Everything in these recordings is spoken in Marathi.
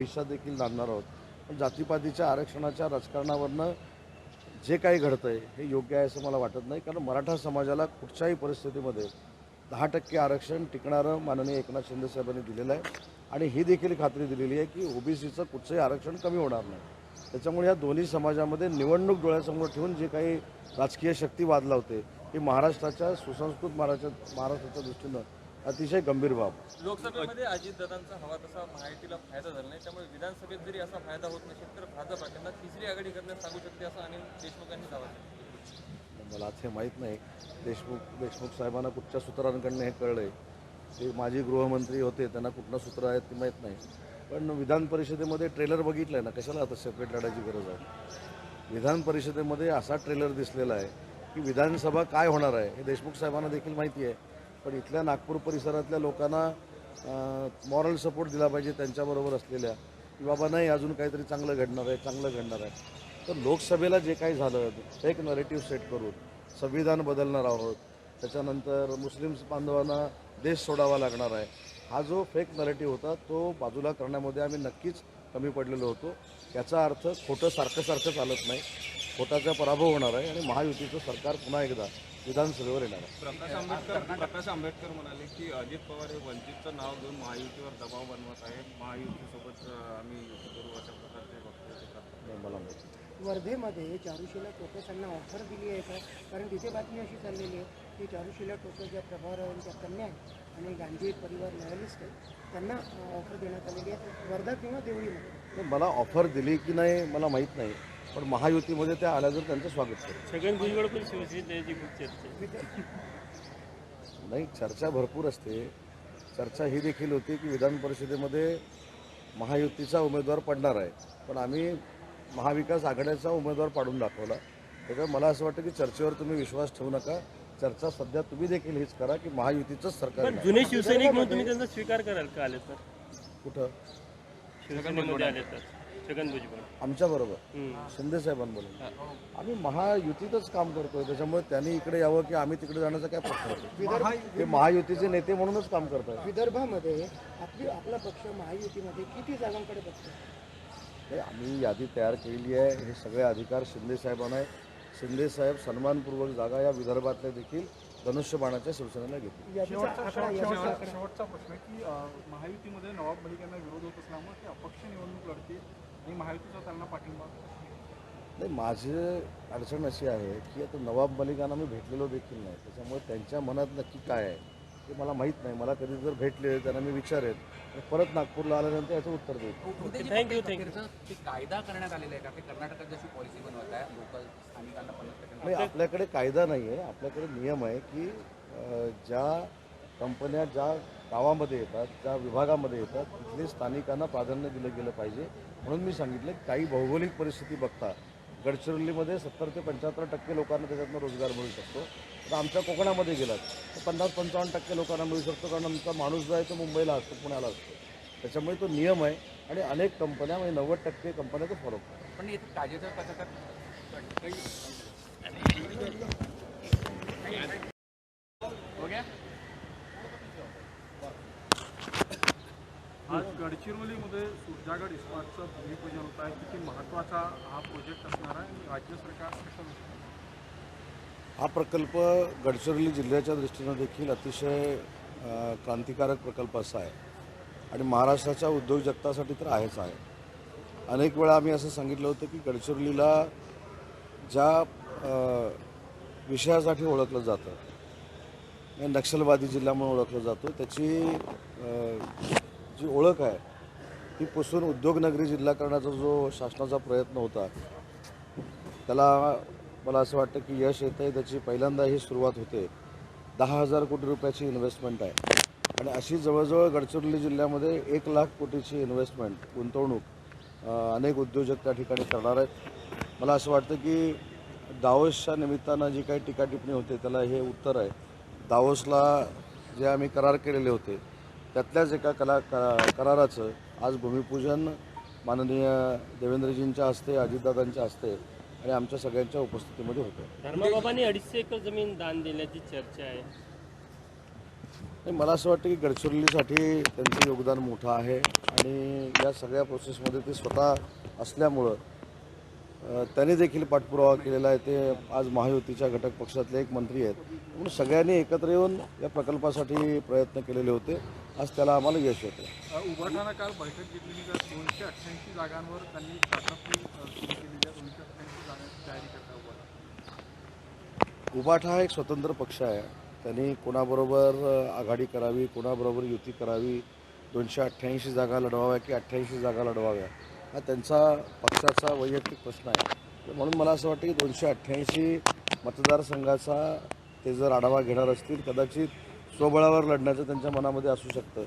पैसा देखील जाणणार आहोत. पण जातीपातीच्या आरक्षणाच्या राजकारणावरनं जे काही घडतं आहे हे योग्य आहे असं मला वाटत नाही. कारण मराठा समाजाला कुठच्याही परिस्थितीमध्ये दहा टक्के आरक्षण टिकणारं माननीय एकनाथ शिंदे साहेबांनी दिलेलं आहे. आणि ही देखील खात्री दिलेली आहे की ओबीसीचं कुठचंही आरक्षण कमी होणार नाही. त्याच्यामुळे या दोन्ही समाजामध्ये निवडणूक डोळ्यासमोर ठेवून जे काही राजकीय शक्ती वाद लावते ही महाराष्ट्राच्या सुसंस्कृत महाराष्ट्र महाराष्ट्राच्या दृष्टीनं अतिशय गंभीर बाब. लोकसभेमध्ये अजितदादांचा हवा तसा महायुतीला फायदा झाला नाही त्यामुळे विधानसभेत जरी असा फायदा होत नसेल तर भाजप त्यांना तिसरी आघाडी करण्यास सांगू शकते असं अनिल देशमुखांनी दावा केला. मला ते माहीत नाही. देशमुख देशमुख साहेबांना कुठच्या सूत्रांकडनं हे कळलं आहे ते माजी गृहमंत्री होते त्यांना कुठलं सूत्र आहेत ते माहीत नाही. पण विधान परिषदेमध्ये ट्रेलर बघितलं आहे ना कशाला आता सेपरेट लढायची गरज आहे? विधान परिषदेमध्ये असा ट्रेलर दिसलेला आहे की विधानसभा काय होणार आहे हे देशमुख साहेबांना देखील माहिती आहे. पण इथल्या नागपूर परिसरातल्या लोकांना मॉरल सपोर्ट दिला पाहिजे त्यांच्याबरोबर असलेल्या. की बाबा नाही अजून काहीतरी चांगलं घडणार आहे चांगलं घडणार आहे. तर लोकसभेला जे काही झालं एक नरेटिव्ह सेट करून संविधान बदलणार आहोत. त्याच्यानंतर मुस्लिम बांधवांना देश सोडावा लागणार आहे. हा जो फेक नरेटिव्ह होता तो बाजूला करण्यामध्ये आम्ही नक्कीच कमी पडलेलो होतो. याचा अर्थ खोटं सारखं सारखं चालत नाही. खोटाचा पराभव होणार आहे आणि महायुतीचं सरकार पुन्हा एकदा विधानसभेवर येणार आहे. प्रकाश आंबेडकर प्रकाश आंबेडकर म्हणाले की अजित पवार हे वंचितचं नाव घेऊन महायुतीवर दबाव बनवत आहे. महायुतीसोबत आम्ही युती करू अशा प्रकारचे वक्तव्य करतात मला. वर्धेमध्ये चारुशीला टोकसांना ऑफर दिली आहे का? कारण तिथे बातमी अशी चाललेली आहे की चारुशीला टोकस ज्या प्रभावरावांच्या कन्या आहेत. आणि गांधी परिवार न्यायालिस्ट आहेत त्यांना ऑफर देण्यात आलेली आहे. वर्धा किंवा देवळीमध्ये मला ऑफर दिली की नाही मला माहीत नाही. पण महायुतीमध्ये त्या आल्या जर त्यांचं स्वागत करेल. छगन भुजबळ पण शिवसेनेची खूप चर्चा आहे. नाही चर्चा भरपूर असते. चर्चा ही देखील होती की विधान परिषदेमध्ये महायुतीचा उमेदवार पडणार आहे. पण आम्ही महाविकास आघाड्याचा उमेदवार पाडून दाखवला. त्याच्यामुळे मला असं वाटतं की चर्चेवर तुम्ही विश्वास ठेवू नका. चर्चा सध्या तुम्ही देखील हीच करा की महायुतीचंच सरकार पण. जुने शिवसैनिक म्हणून तुम्ही त्यांचा स्वीकार कराल का आले तर? कुठं? शिवसेनेमध्ये आले तर. छगन भुजबळ. आमच्या बरोबर. हम्म. शिंदे साहेबांबरोबर. आम्ही महायुतीतच काम करतोय. त्याच्यामुळे त्यांनी इकडे यावं की आम्ही तिकडे जाण्याचा काय प्रश्न होतो ते महायुतीचे नेते म्हणूनच काम करतात. विदर्भामध्ये आपली आपला पक्ष महायुतीमध्ये किती जागांकडे बघतो हे आम्ही यादी तयार केलेली आहे. हे सगळे अधिकार शिंदे साहेबांना आहे. शिंदे साहेब सन्मानपूर्वक जागा या विदर्भातल्या देखील धनुष्यबाणाच्या शिवसेनेला घेतली. शेवटचा प्रश्न आहे की महायुतीमध्ये नवाब मलिकांना विरोध होत असल्यामुळे ते अपक्ष निवडणूक लढतील आणि महायुतीचा त्यांना पाठिंबा? नाही माझे अडचण अशी आहे की आता नवाब मलिकांना मी भेटलेलो देखील नाही. त्याच्यामुळे त्यांच्या मनात नक्की काय आहे? ते मला माहीत नाही. मला कधी जर भेटले त्यांना मी विचारेन आणि परत नागपूरला आल्यानंतर याचं उत्तर देईल. थँक्यू थँक्यू ते कायदा करण्यात आलेला आहे का? ते कर्नाटकात जशी पॉलिसी बनवत आहे लोकल स्थानिकांना पन्नास टक्के नाही आपल्याकडे कायदा नाही आहे. आपल्याकडे नियम आहे की अ, ज्या कंपन्या ज्या गावामध्ये येतात ज्या विभागामध्ये येतात तिथले स्थानिकांना प्राधान्य दिलं गेलं पाहिजे. म्हणून मी सांगितलं की काही भौगोलिक परिस्थिती बघता गडचिरोलीमध्ये सत्तर ते पंच्याहत्तर टक्के लोकांना त्याच्यातनं रोजगार मिळू शकतो. तर आमच्या कोकणामध्ये गेलात तर पन्नास पंचावन्न टक्के लोकांना मिळू शकतो कारण आमचा माणूस जो आहे तो मुंबईला असतो पुण्याला असतो. त्याच्यामुळे तो नियम आहे आणि अनेक कंपन्या म्हणजे नव्वद टक्के कंपन्या तो फॉलो करतात. पण इथे ताजेतर पथकात काही आज गडचिरोलीमध्ये सुरजागड इस्पातचं भूमिपूजन होत आहे. किती महत्त्वाचा हा प्रोजेक्ट असणार आहे? आणि राज्य सरकार कसं हा प्रकल्प गडचिरोली जिल्ह्याच्या दृष्टीनं देखील अतिशय क्रांतिकारक प्रकल्प असा आहे. आणि महाराष्ट्राच्या उद्योजकतासाठी तर आहेच आहे. अनेक वेळा आम्ही असं सांगितलं होतं की गडचिरोलीला ज्या विषयासाठी ओळखलं जातं नक्षलवादी जिल्हा म्हणून ओळखलं जातं त्याची जी ओळख आहे ती पुसून उद्योगनगरी जिल्हा करण्याचा जो शासनाचा प्रयत्न होता त्याला मला असं वाटतं की यश येतं आहे त्याची पहिल्यांदा ही सुरुवात होते. दहा हजार कोटी रुपयाची इन्व्हेस्टमेंट आहे. आणि अशी जवळजवळ गडचिरोली जिल्ह्यामध्ये एक लाख कोटीची इन्व्हेस्टमेंट गुंतवणूक अनेक उद्योजक त्या ठिकाणी करणार आहेत. मला असं वाटतं की दावोसच्या निमित्तानं जी काही टीका टिप्पणी होते त्याला हे उत्तर आहे. दावोसला जे आम्ही करार केलेले होते त्यातल्याच एका कला कराराचं आज भूमिपूजन माननीय देवेंद्रजींच्या हस्ते अजितदादांच्या हस्ते आणि आमच्या सगळ्यांच्या उपस्थितीमध्ये होतं. धर्माबाबांनी अडीचशे एकर जमीन दान दिल्याची चर्चा आहे. मला असं वाटतं की गडचिरोलीसाठी त्यांचं योगदान मोठं आहे आणि या सगळ्या प्रोसेसमध्ये ते स्वतः असल्यामुळं त्यांनी देखील पाठपुरावा केलेला आहे. ते आज महायुतीच्या घटक पक्षातले एक मंत्री आहेत. म्हणून सगळ्यांनी एकत्र येऊन या प्रकल्पासाठी प्रयत्न केलेले होते. आज त्याला आम्हाला यश येतं अ, उभाटानं काल बैठक घेतलेली तर दोनशे अठ्ठ्याऐंशी जागांवर त्यांनी हा एक स्वतंत्र पक्ष आहे. त्यांनी कोणाबरोबर आघाडी करावी कोणाबरोबर युती करावी दोनशे अठ्ठ्याऐंशी जागा लढवाव्या की अठ्ठ्याऐंशी जागा लढवाव्या हा त्यांचा पक्षाचा वैयक्तिक प्रश्न आहे. म्हणून मला असं वाटतं की दोनशे अठ्ठ्याऐंशी मतदारसंघाचा ते जर आढावा घेणार असतील कदाचित स्वबळावर लढण्याचं त्यांच्या मनामध्ये असू शकतं.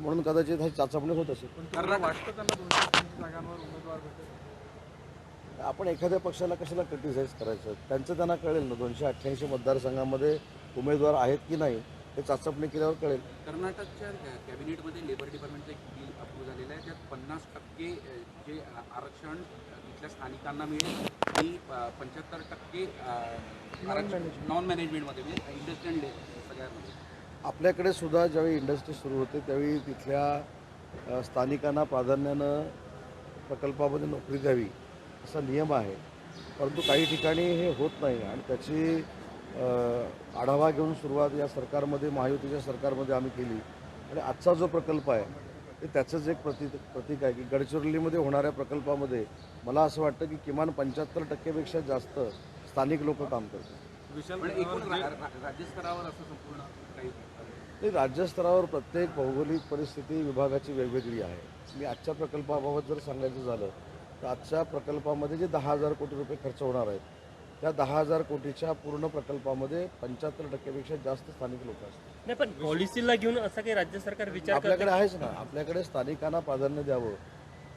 म्हणून कदाचित ही चाचपणी होत असेल. पण तुम्हाला वाटतं त्यांना दोनशे अठ्ठ्याऐंशी जागांवर उमेदवार भेटेल? आपण एखाद्या पक्षाला कशाला क्रिटिसाइज करायचं? त्यांचं त्यांना कळेल ना दोनशे अठ्ठ्याऐंशी मतदारसंघामध्ये उमेदवार आहेत की नाही हे चाचपणी केल्यावर कळेल. कर्नाटकच्या कॅबिनेटमध्ये लेबर डिपार्टमेंटचं एक बिल अप्रूव्ह झालेलं आहे. त्यात पन्नास टक्के जे आरक्षण तिथल्या स्थानिकांना मिळेल आणि पंच्याहत्तर टक्के आरक्षण नॉन मॅनेजमेंटमध्ये म्हणजे इंडस्ट्रियल सगळ्यांमध्ये. आपल्याकडे सुद्धा ज्यावेळी इंडस्ट्री सुरू होते त्यावेळी तिथल्या स्थानिकांना प्राधान्यानं प्रकल्पामध्ये नोकरी द्यावी असा नियम आहे. परंतु काही ठिकाणी हे होत नाही आणि त्याची आढावा घेऊन सुरुवात या सरकारमध्ये महायुतीच्या सरकारमध्ये आम्ही केली. आणि आजचा जो प्रकल्प आहे ते त्याचंच एक प्रतीक प्रतीक आहे की गडचिरोलीमध्ये होणाऱ्या प्रकल्पामध्ये मला असं वाटतं की किमान पंच्याहत्तर टक्केपेक्षा जास्त स्थानिक लोक काम करतात. विशाल पण एकूण राज्यस्तरावर असं संपूर्ण काही नाही राज्यस्तरावर प्रत्येक भौगोलिक परिस्थिती विभागाची वेगवेगळी आहे. मी आजच्या प्रकल्पाबाबत जर सांगायचं झालं तर आजच्या प्रकल्पामध्ये जे दहा हजार कोटी रुपये खर्च होणार आहेत त्या दहा हजार कोटीच्या पूर्ण प्रकल्पामध्ये पंच्याहत्तर टक्क्यापेक्षा जास्त स्थानिक लोक असतात नाही पण पॉलिसीला घेऊन असं काही राज्य सरकार विचार आपल्याकडे आहेच ना. आपल्याकडे स्थानिकांना प्राधान्य द्यावं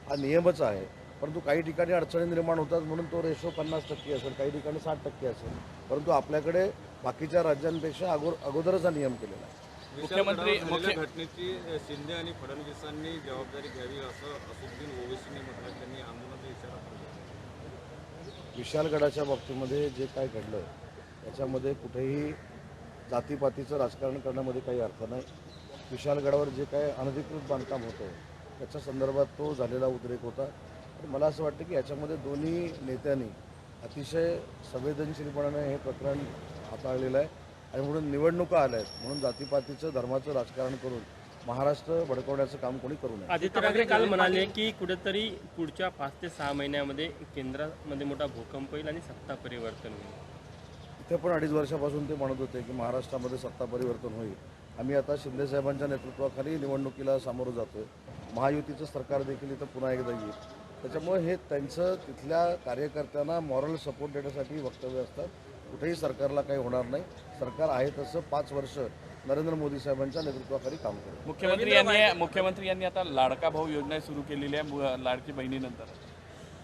हा नियमच आहे. परंतु काही ठिकाणी अडचणी निर्माण होतात म्हणून तो रेशो पन्नास टक्के असेल काही ठिकाणी साठ टक्के असेल. परंतु आपल्याकडे बाकीच्या राज्यांपेक्षा अगो अगोदरच हा नियम केलेला आहे. मुख्यमंत्री झालेल्या घटनेची शिंदे आणि फडणवीसांनी जबाबदारी घ्यावी असं असुद्दीन ओवेसीने म्हटलं त्यांनी आंदोलनाचा इशारा विशालगडाच्या बाबतीमध्ये जे काय घडलं त्याच्यामध्ये कुठेही जातीपातीचं राजकारण करण्यामध्ये काही अर्थ नाही. विशालगडावर जे काय अनधिकृत बांधकाम होतं त्याच्या संदर्भात तो झालेला उद्रेक होता. आणि मला असं वाटतं की याच्यामध्ये दोन्ही नेत्यांनी अतिशय संवेदनशीलपणाने हे प्रकरण हाताळलेलं आहे. आणि म्हणून निवडणुका आल्या आहेत म्हणून जातीपातीचं धर्माचं राजकारण करून महाराष्ट्र भडकवण्याचं काम कोणी करू नये. आदित्य ठाकरे काल म्हणाले की कुठेतरी पुढच्या पाच ते सहा महिन्यामध्ये केंद्रामध्ये मोठा भूकंप येईल आणि सत्ता परिवर्तन होईल. इथे पण अडीच वर्षापासून ते म्हणत होते की महाराष्ट्रामध्ये सत्ता परिवर्तन होईल. आम्ही आता शिंदेसाहेबांच्या नेतृत्वाखाली निवडणुकीला सामोरं जातोय. महायुतीचं सरकार देखील इथं पुन्हा एकदा येईल. त्याच्यामुळे हे त्यांचं तिथल्या कार्यकर्त्यांना मॉरल सपोर्ट देण्यासाठी वक्तव्य असतात. कुठेही सरकारला काही होणार नाही. सरकार आहे तसं पाच वर्ष नरेंद्र मोदी साहेबांच्या नेतृत्वाखाली काम करेल. मुख्यमंत्री यांनी मुख्यमंत्री यांनी आता लाडका भाऊ योजना सुरू केलेली आहे मु- लाडकी बहिणीनंतर.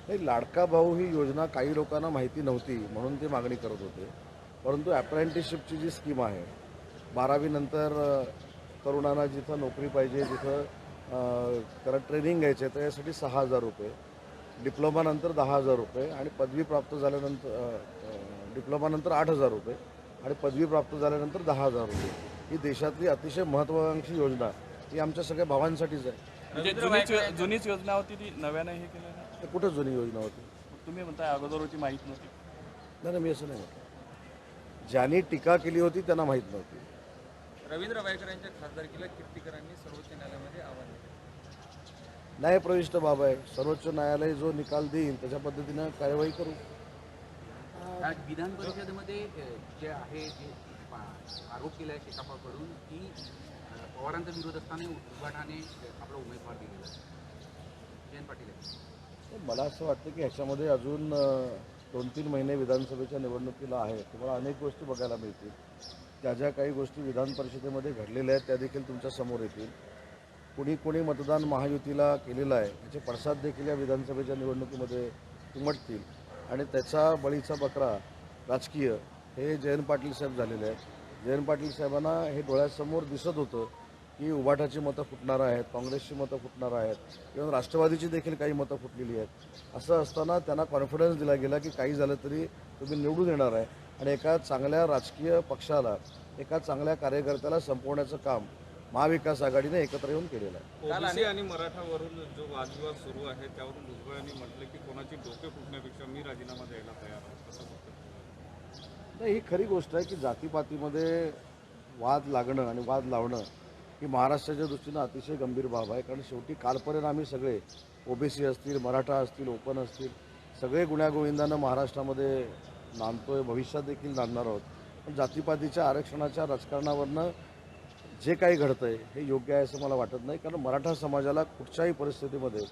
नाही लाडका भाऊ ही योजना काही लोकांना माहिती नव्हती म्हणून ते मागणी करत होते. परंतु अप्रेंटिसशिपची जी स्कीम आहे बारावीनंतर तरुणांना जिथं नोकरी पाहिजे जिथं त्याला ट्रेनिंग घ्यायचं आहे तर यासाठी सहा हजार रुपये. डिप्लोमानंतर दहा हजार रुपये आणि पदवी प्राप्त झाल्यानंतर डिप्लोमानंतर आठ हजार रुपये आणि पदवी प्राप्त झाल्यानंतर दहा हजार रुपये. ही देशातली अतिशय महत्त्वाकांक्षी योजना ही आमच्या सगळ्या भावांसाठीच आहे. म्हणजे जुनीच जुनीच योजना होती ती नव्यानं हे केलं कुठं जुनी योजना होती? तुम्ही म्हणताय अगोदर होती माहीत नव्हती. नाही नाही, मी असं नाही म्हटलं ज्यांनी टीका केली होती त्यांना माहीत नव्हती. रवींद्र वायकर यांच्या खासदारकीला कीर्तीकरांनी सर्वोच्च न्यायालयामध्ये आव्हान दिले. न्यायप्रविष्ट बाब आहे. सर्वोच्च न्यायालय जो निकाल देईल त्याच्या पद्धतीनं कार्यवाही करू. विधान परिषदेमध्ये जे आहे जे आरोप केला आहे शेकापाकडून की पवारांचा विरोध असताना उद्घाटाने आपला उमेदवार दिलेला आहे. जयंत पाटील मला असं वाटतं की ह्याच्यामध्ये अजून दोन तीन महिने विधानसभेच्या निवडणुकीला आहे तुम्हाला अनेक गोष्टी बघायला मिळतील. त्या ज्या काही गोष्टी विधान परिषदेमध्ये घडलेल्या आहेत त्या देखील तुमच्यासमोर येतील. कुणी कुणी मतदान महायुतीला केलेलं आहे याचे पडसाद देखील या विधानसभेच्या निवडणुकीमध्ये उमटतील. आणि त्याचा बळीचा बकरा राजकीय हे जयंत पाटील साहेब झालेले आहेत. जयंत पाटील साहेबांना हे डोळ्यासमोर दिसत होतं की उभाटाची मतं फुटणार आहेत काँग्रेसची मतं फुटणार आहेत किंवा राष्ट्रवादीची देखील काही मतं फुटलेली आहेत. असं असताना त्यांना कॉन्फिडन्स दिला गेला की काही झालं तरी तुम्ही निवडून येणार आहे. आणि एका चांगल्या राजकीय पक्षाला एका चांगल्या कार्यकर्त्याला संपवण्याचं काम महाविकास आघाडीने एकत्र येऊन केलेलं आहे. आणि मराठावरून जो वादविवाद सुरू आहे त्यावरून भुजबळ यांनी म्हटलं की कोणाची डोके राजीनामा द्यायला तयार आहोत कसं नाही ही खरी गोष्ट आहे की जातीपातीमध्ये वाद लागणं आणि वाद लावणं ही महाराष्ट्राच्या दृष्टीनं अतिशय गंभीर बाब आहे. कारण शेवटी कालपर्यंत आम्ही सगळे ओबीसी असतील मराठा असतील ओपन असतील सगळे गुण्यागोविंदानं महाराष्ट्रामध्ये नांदतोय भविष्यात देखील नांदणार आहोत. पण जातीपातीच्या आरक्षणाच्या राजकारणावरनं जे काही घडतं आहे हे योग्य आहे असं मला वाटत नाही. कारण मराठा समाजाला कुठच्याही परिस्थितीमध्ये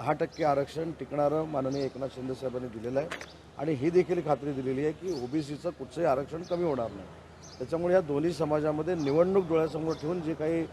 दहा टक्के आरक्षण टिकणारं माननीय एकनाथ शिंदे साहेबांनी दिलेलं आहे. आणि ही देखील खात्री दिलेली आहे की ओबीसीचं कुठचंही आरक्षण कमी होणार नाही. त्याच्यामुळे या दोन्ही समाजामध्ये निवडणूक डोळ्यासमोर ठेवून जे काही